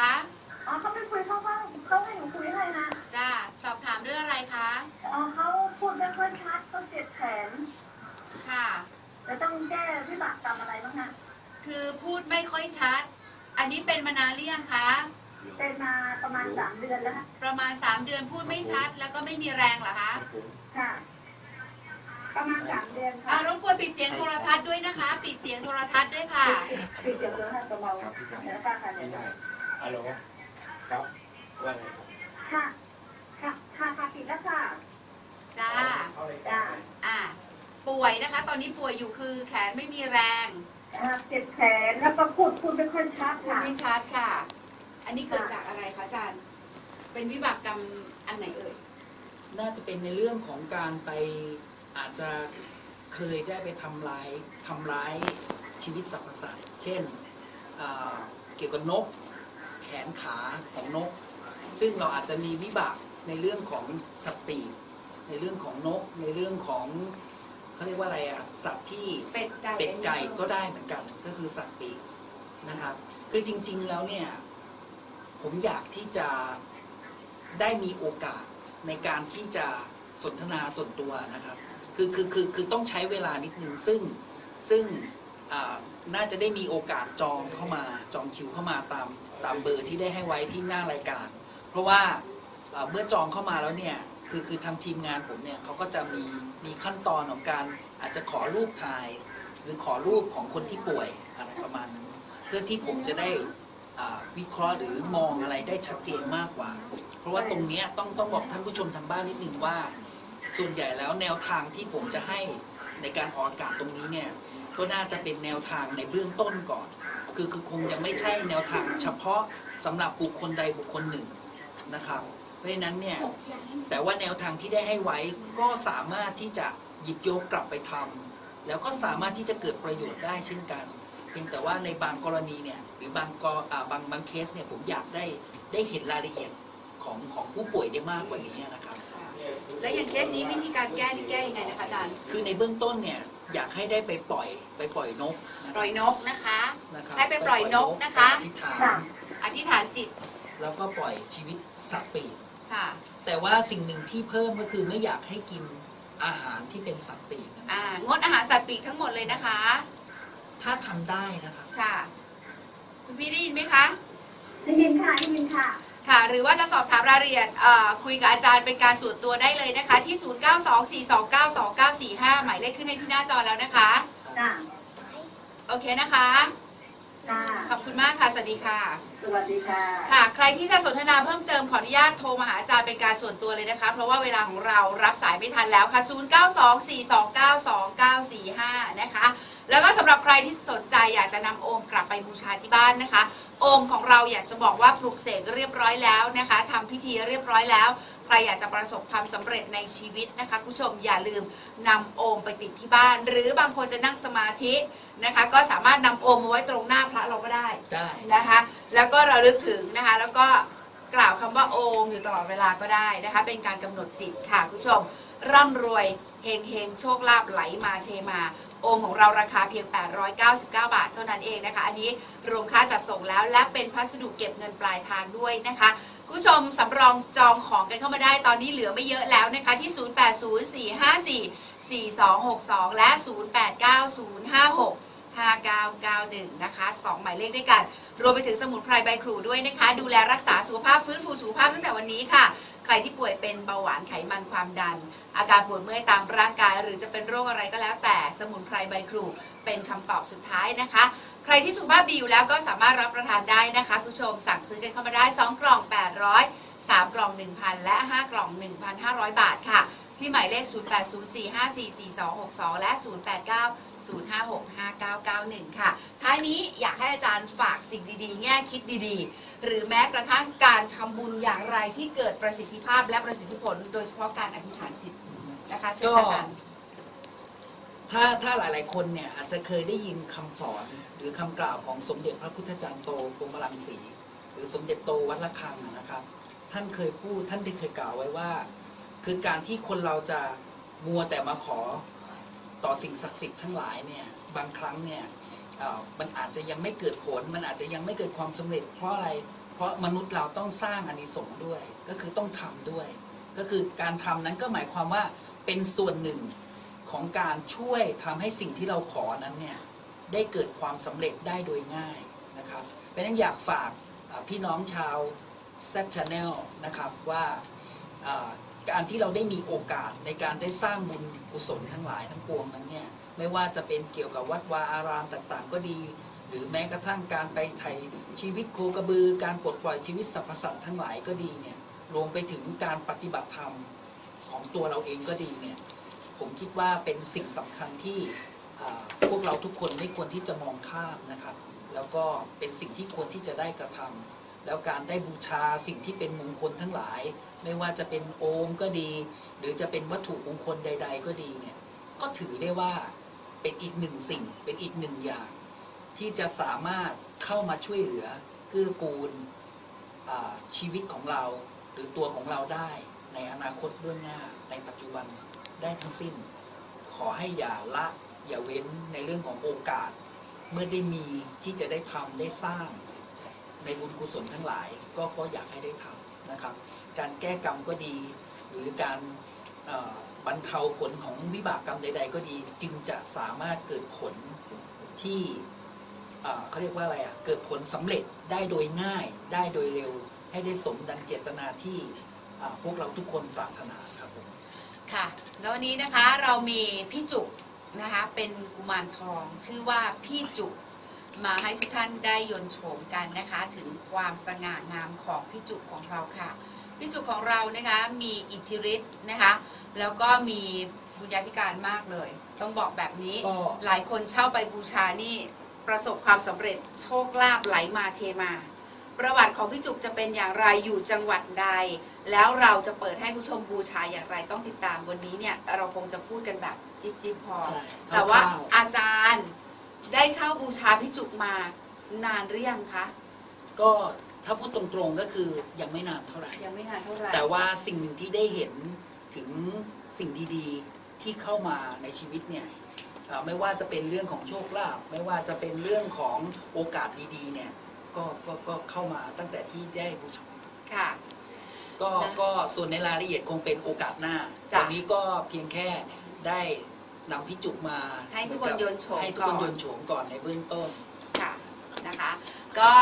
คะอ๋อเขาไม่คุยเขาเขาเขาให้หนูคุยให้นะจ้าสอบถามเรื่องอะไรคะอ๋อเขาพูดไม่ค่อยชัดเขาเจ็บแขนค่ะจะต้องแก้วิบากกรรมอะไรบ้างฮะคือพูดไม่ค่อยชัด อันนี้เป็นมานานหรือยังคะเป็นมาประมาณสามเดือนแล้วฮะประมาณ3เดือนพูดไม่ชัด แล้วก็ไม่มีแรงเหรอคะค่ะ ประมาณสามเดือนอ่าค่ะรบกวนปิดเสียงโทรทัศน์ด้วยนะคะ ปิดเสียงโทรทัศน์ด้วยค่ะ ปิดเสียงเลยค่ะเบาครับพี่ครับๆเดี๋ยวนะคะค่ะไม่เดี๋ยวได้ ฮัลโหลครับว่าไงครับค่ะ ค่ะค่ะค่ะปิดแล้วค่ะจ้าจ้าอ่า ป่วยนะคะ ตอนนี้ป่วยอยู่คือแขนไม่มีแรงอ่าเจ็บแขนแล้วก็พูดพูดไม่ค่อยชัดพูดค่ะ ไม่ชัดค่ะ อันนี้เกิดจากอะไรคะอาจารย์ เป็นวิบากกรรมอันไหนเอ่ย น่าจะเป็นในเรื่องของการไปอาจจะเคยได้ไปทำร้ายทำร้ายชีวิตสรรพสัตว์เช่นอ่าเกี่ยวกับนก แขนขาของนก ซึ่งเราอาจจะมีวิบากในเรื่องของสัตว์ปีกในเรื่องของนก ในเรื่องของเขาเรียกว่าอะไรอะสัตว์ที่เป็ดไก่เป็ดไก่ก็ได้เหมือนกันก็คือสัตว์ปีกนะครับ คือจริง ๆแล้วเนี่ย ผมอยากที่จะได้มีโอกาสในการที่จะสนทนาส่วนตัวนะครับ คือคือคือคือต้องใช้เวลานิดนึงซึ่งซึ่งน่าจะได้มีโอกาสจองเข้ามาจองคิวเข้ามาตาม ตามเบอร์ที่ได้ให้ไว้ที่หน้ารายการ เพราะว่าเมื่อจองเข้ามาแล้วเนี่ยคือคือทางทีมงานผมเนี่ยเขาก็จะมีมีขั้นตอนของการอาจจะขอรูปถ่าย หรือขอรูปของคนที่ป่วยอะไรประมาณนั้น เพื่อที่ผมจะได้วิเคราะห์หรือมองอะไรได้ชัดเจนมากกว่า เพราะว่าตรงนี้ต้องต้องบอกท่านผู้ชมทางบ้านนิดนึงว่า ส่วนใหญ่แล้วแนวทางที่ผมจะให้ในการออกอากาศตรงนี้เนี่ยก็น่าจะเป็นแนวทางในเบื้องต้นก่อน คือคือคงยังไม่ใช่แนวทางเฉพาะสำหรับบุคคลใดบุคคลหนึ่งนะครับ เพราะฉะนั้นเนี่ยแต่ว่าแนวทางที่ได้ให้ไว้ก็สามารถที่จะหยิบยกกลับไปทำแล้วก็สามารถที่จะเกิดประโยชน์ได้เช่นกัน เพียงแต่ว่าในบางกรณีเนี่ยหรือบางกรอ่าบางบางเคสเนี่ยผมอยากได้ได้เห็นรายละเอียดของของผู้ป่วยได้มากกว่านี้นะครับ แล้วอย่างเคสนี้วิธีการแก้นี่แก้ยังไงนะคะอาจารย์คือในเบื้องต้นเนี่ยอยากให้ได้ไปปล่อยไปปล่อยนกนะคปรับล่อยนกนะคะ นะครับให้ไปปล่อยนกนะคะอธิษฐานค่ะอธิษฐานจิตแล้วก็ปล่อยชีวิตสัตว์ปีกค่ะ แต่ว่าสิ่งหนึ่งที่เพิ่มก็คือไม่อยากให้กินอาหารที่เป็นสัตว์ปีกนะครับอ่างดอาหารสัตว์ปีกทั้งหมดเลยนะคะ ถ้าทำได้นะครับ ค่ะ คุณพี่ได้ยินไหมคะ ได้ยินค่ะได้ยินค่ะ ค่ะ หรือว่าจะสอบถามรายละเอียดเอ่อคุยกับอาจารย์เป็นการส่วนตัวได้เลยนะคะ ที่ 0924292945 หมายเลขขึ้นให้ที่หน้าจอแล้วนะคะ จ้าโอเคนะคะ จ้าขอบคุณมากค่ะ สวัสดีค่ะ สวัสดีค่ะ ค่ะ ใครที่จะสนทนาเพิ่มเติมขออนุญาตโทรมาหาอาจารย์เป็นการส่วนตัวเลยนะคะ เพราะว่าเวลาของเรารับสายไม่ทันแล้วค่ะ 0924292945 นะคะ แล้วก็สำหรับใครที่สนใจอยากจะนำโอมกลับไปบูชาที่บ้านนะคะ โอมของเราอยากจะบอกว่าปลุกเสกเรียบร้อยแล้วนะคะทำพิธีเรียบร้อยแล้ว ใครอยากจะประสบความสำเร็จในชีวิตนะคะคุณผู้ชมอย่าลืมนำโอมไปติดที่บ้าน หรือบางคนจะนั่งสมาธินะคะ ก็สามารถนำโอมมาไว้ตรงหน้าพระเราก็ได้ได้นะคะ แล้วก็ระลึกถึงนะคะ แล้วก็กล่าวคำว่าโอมอยู่ตลอดเวลาก็ได้นะคะ เป็นการกำหนดจิตค่ะคุณผู้ชมร่ำรวยเฮงเฮงโชคลาภไหลมาเทมา โอมของเราราคาเพียง 899 บาท เท่านั้นเองนะคะ อันนี้รวมค่าจัดส่งแล้วและเป็นพัสดุเก็บเงินปลายทางด้วยนะคะคุณผู้ชมสำรองจองของกันเข้ามาได้ตอนนี้เหลือไม่เยอะแล้วนะคะที่ 0804544262 และ 089056 5991 นะคะ 2 หมายเลขด้วยกัน รวมไปถึงสมุนไพรใบครูด้วยนะคะ ดูแลรักษาสุขภาพฟื้นฟูสุขภาพตั้งแต่วันนี้ค่ะ รที่ป่วยเป็นเบาหวานไขมันความดัน อาการปวดเมื่อยตามร่างกาย หรือจะเป็นโรคอะไรก็แล้ว แต่สมุนไพรใบครูเป็นคำตอบสุดท้ายนะคะ ใครที่สุขภาพดีอยู่แล้วก็สามารถรับประทานได้นะคะคุณผู้ชมสั่งซื้อกันเข้ามาได้ 2 กล่อง 800 3 กล่อง 1,000 และ 5 กล่อง 1,500 บาทค่ะ ที่หมายเลข 0804544262 และ 089 0565991 ค่ะ ท้ายนี้อยากให้อาจารย์ฝากสิ่งดีๆ แง่คิดดีๆ หรือแม้กระทั่งการทำบุญอย่างไรที่เกิดประสิทธิภาพและประสิทธิผล โดยเฉพาะการอธิษฐานจิตนะคะเชิญก็ค่ะอาจารย์ ถ้าถ้าหลายๆ คนเนี่ยอาจจะเคยได้ยินคำสอนหรือคำกล่าวของสมเด็จพระพุทธจารย์โตกรมรังสี หรือสมเด็จโตวัดละคังนะครับ ท่านเคยพูดท่านได้เคยกล่าวไว้ว่า คือการที่คนเราจะมัวแต่มาขอต่อสิ่งศักดิ์สิทธิ์ทั้งหลายเนี่ยบางครั้งเนี่ยมันอาจจะยังไม่เกิดผล มันอาจจะยังไม่เกิดความสำเร็จ เพราะอะไร เพราะมนุษย์เราต้องสร้างอานิสงส์ด้วย ก็คือต้องทำด้วย ก็คือการทำนั้นก็หมายความว่าเป็นส่วนหนึ่งของการช่วยทำให้สิ่งที่เราขอนั้นเนี่ยได้เกิดความสำเร็จได้โดยง่ายนะครับเพราะฉะนั้นอยากฝากพี่น้องชาวแซ c ช a แนลนะครับว่าการที่เราได้มีโอกาสในการได้สร้างบุญกุศลทั้งหลายทั้งปวงนั้นเนี่ยไม่ว่าจะเป็นเกี่ยวกับวัดวาอารามต่างๆ ก็ดี หรือแม้กระทั่งการไปไถ่ชีวิตโคกระบือ การปลดปล่อยชีวิตสรรพสัตว์ทั้งหลายก็ดีเนี่ยรวมไปถึงการปฏิบัติธรรมของตัวเราเองก็ดีเนี่ยผมคิดว่าเป็นสิ่งสำคัญที่พวกเราทุกคนไม่ควรที่จะมองข้ามนะครับ แล้วก็เป็นสิ่งที่ควรที่จะได้กระทำแล้วการได้บูชาสิ่งที่เป็นมงคลทั้งหลาย ไม่ว่าจะเป็นโอมก็ดี หรือจะเป็นวัตถุมงคลใด ๆ ก็ดีเนี่ยก็ถือได้ว่าเป็นอีกหนึ่งสิ่ง เป็นอีกหนึ่งอย่าง ที่จะสามารถเข้ามาช่วยเหลือเกื้อกูลชีวิตของเรา หรือตัวของเราได้ ในอนาคตเบื้องหน้า ในปัจจุบันได้ทั้งสิ้น ขอให้อย่าละอย่าเว้นในเรื่องของโอกาส เมื่อได้มีที่จะได้ทำได้สร้าง ในบุญกุศลทั้งหลาย ก็ก็อยากให้ได้ทำนะครับ การแก้กรรมก็ดี หรือการบรรเทาผลของวิบากกรรมใด ๆ ก็ดี จึงจะสามารถเกิดผลที่เขาเรียกว่าอะไรอะเกิดผลสำเร็จได้โดยง่ายได้โดยเร็ว ให้ได้สมดังเจตนาที่พวกเราทุกคนปรารถนาครับผมค่ะแล้ววันนี้นะคะเรามีพี่จุกนะคะเป็นกุมารทองชื่อว่าพี่จุก มาให้ทุกท่านได้ยนต์โฉมกันนะคะ ถึงความสง่างามของพี่จุกของเราค่ะพี่จุกของเรานะคะมีอิทธิฤทธิ์นะคะ แล้วก็มีบุญญาธิการมากเลย ต้องบอกแบบนี้ก็หลายคนเช่าไปบูชานี่ประสบความสำเร็จโชคลาภไหลมาเทมา ประวัติของพี่จุกจะเป็นอย่างไรอยู่จังหวัดใด แล้วเราจะเปิดให้ผู้ชมบูชาอย่างไรต้องติดตามวันนี้เนี่ยเราคงจะพูดกันแบบจิ๊บจิบๆพอใช่แต่ว่าคร่ๆอาจารย์ ได้เช่าบูชาพี่จุกมานานหรือยังคะ ก็ถ้าพูดตรงๆก็คือยังไม่นานเท่าไหร่ ยังไม่นานเท่าไหร่ แต่ว่าสิ่งหนึ่งที่ได้เห็นถึงสิ่งดีๆที่เข้ามาในชีวิตเนี่ยเอ่อไม่ว่าจะเป็นเรื่องของโชคลาภไม่ว่าจะเป็นเรื่องของโอกาสดีๆ เนี่ยก็ก็ก็เข้ามาตั้งแต่ที่ได้บูชาค่ะ ก็นะก็ส่วนในรายละเอียดคงเป็นโอกาสหน้าจ้ะวันนี้ก็เพียงแค่ได้ นำพิจุกมาให้ทุกคนโยนโฉมให้ทุกคนก่อนโยนโฉมก่อนในเบื้องต้นค่ะนะคะ ก็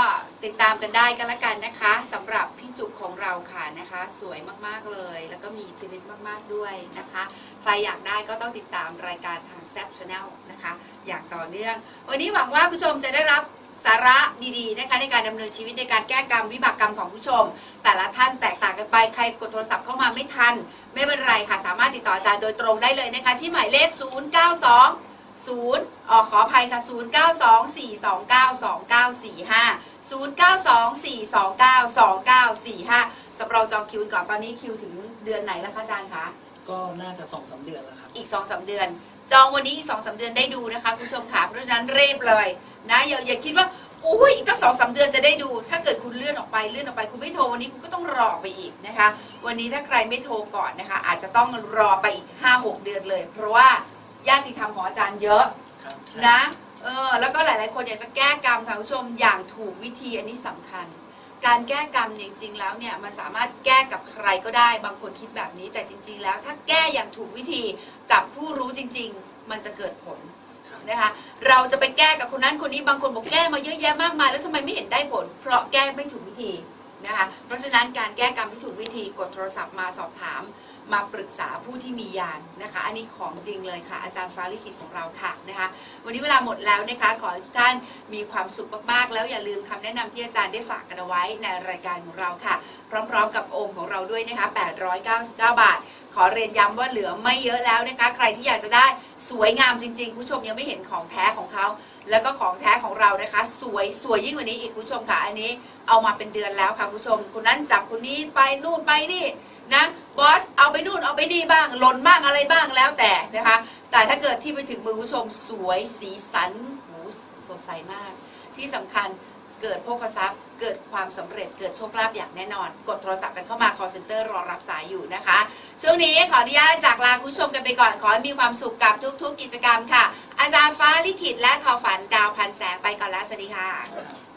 ติดตามกันได้กันละกันนะคะสำหรับพี่จุกของเราค่ะนะคะ สวยมากๆเลย แล้วก็มีอิทธิฤทธิ์มากๆด้วยนะคะ ใครอยากได้ก็ต้องติดตามรายการทางแซ p ช n แนลนะคะ อย่างต่อเนื่อง วันนี้หวังว่าคุณผู้ชมจะได้รับ สาระดีๆนะคะในการดำเนินชีวิตในการแก้กรรมวิบากกรรมของผู้ชม แต่ละท่านแตกต่างกันไปใครกดโทรศัพท์เข้ามาไม่ทัน ไม่เป็นไรค่ะ สามารถติดต่ออาจารย์โดยตรงได้เลยนะคะที่หมายเลข 092 0ออขออภัยค่ะ 0 9 2 4 2 9 2 9 4 5 0 9 2 4 2 9 2 9 4 5สำหรับจองคิวก่อนตอนนี้คิวถึงเดือนไหนแล้วคะอาจารย์คะก็น่าจะสองสามเดือนแล้วครับอีก2อสเดือน จองวันนี้อีก2อสเดือนได้ดูนะคะคุณผู้ชมค่ะเพราะฉะนั้นรีบเลยนะอย่าอย่าคิดว่าอุ้ยอีกตั้งสองสาเดือนจะได้ดู ถ้าเกิดคุณเลื่อนออกไปเลื่อนออกไป คุณไม่โทรวันนี้คุณก็ต้องรอไปอีกนะคะ วันนี้ถ้าใครไม่โทรก่อนนะคะ อาจจะต้องรอไปอีก5-6เดือนเลย เพราะว่าญาติธรรมของอาจารย์เยอะครับใช่นะเออแล้วก็หลาย ๆ คนอยากจะแก้กรรมค่ะคุณผู้ชมอย่างถูกวิธีอันนี้สำคัญ การแก้กรรมเนี่ยจริงๆแล้วเนี่ยมันสามารถแก้กับใครก็ได้ บางคนคิดแบบนี้ แต่จริง ๆ แล้วถ้าแก้อย่างถูกวิธีกับผู้รู้จริง ๆ มันจะเกิดผลนะคะเราจะไปแก้กับคนนั้นคนนี้บางคนบอกแก้มาเยอะแยะมากมายแล้วทำไมไม่เห็นได้ผล เพราะแก้ไม่ถูกวิธีนะคะเพราะฉะนั้นการแก้กรรมที่ถูกวิธีกดโทรศัพท์มาสอบถาม มาปรึกษาผู้ที่มียานนะคะ อันนี้ของจริงเลยค่ะ อาจารย์ฟ้าลิขิตของเราค่ะนะคะ วันนี้เวลาหมดแล้วนะคะ ขอให้ทุกท่านมีความสุขมากๆ แล้วอย่าลืมคำแนะนำที่อาจารย์ได้ฝากกันเอาไว้ในรายการของเราค่ะ พร้อมๆ กับโอมของเราด้วยนะคะ 899 บาท ขอเรียนย้ำว่าเหลือไม่เยอะแล้วนะคะ ใครที่อยากจะได้สวยงามจริงๆคุณผู้ชมยังไม่เห็นของแท้ของเขา แล้วก็ของแท้ของเรานะคะ สวยสวยยิ่งกว่านี้อีกคุณผู้ชมค่ะ อันนี้เอามาเป็นเดือนแล้วค่ะคุณผู้ชมคนนั้นจับคนนี้ไปนู่นไปนี่ นะบอสเอาไปนู่นเอาไปนี่บ้างหล่นบ้างอะไรบ้างแล้วแต่นะคะ แต่ถ้าเกิดที่ไปถึงมือผู้ชมสวยสีสันหูสดใสมาก ที่สำคัญเกิดโภคทรัพย์ เกิดความสำเร็จเกิดโชคลาภอย่างแน่นอน กดโทรศัพท์กันเข้ามา call center รอรับสายอยู่นะคะ ช่วงนี้ขออนุญาตจากลาผู้ชมกันไปก่อน ขอให้มีความสุขกับทุก ๆ กิจกรรมค่ะ อาจารย์ฟ้าลิขิตและทอฝันดาวพันแสงไปก่อนแล้วสวัสดีค่ะ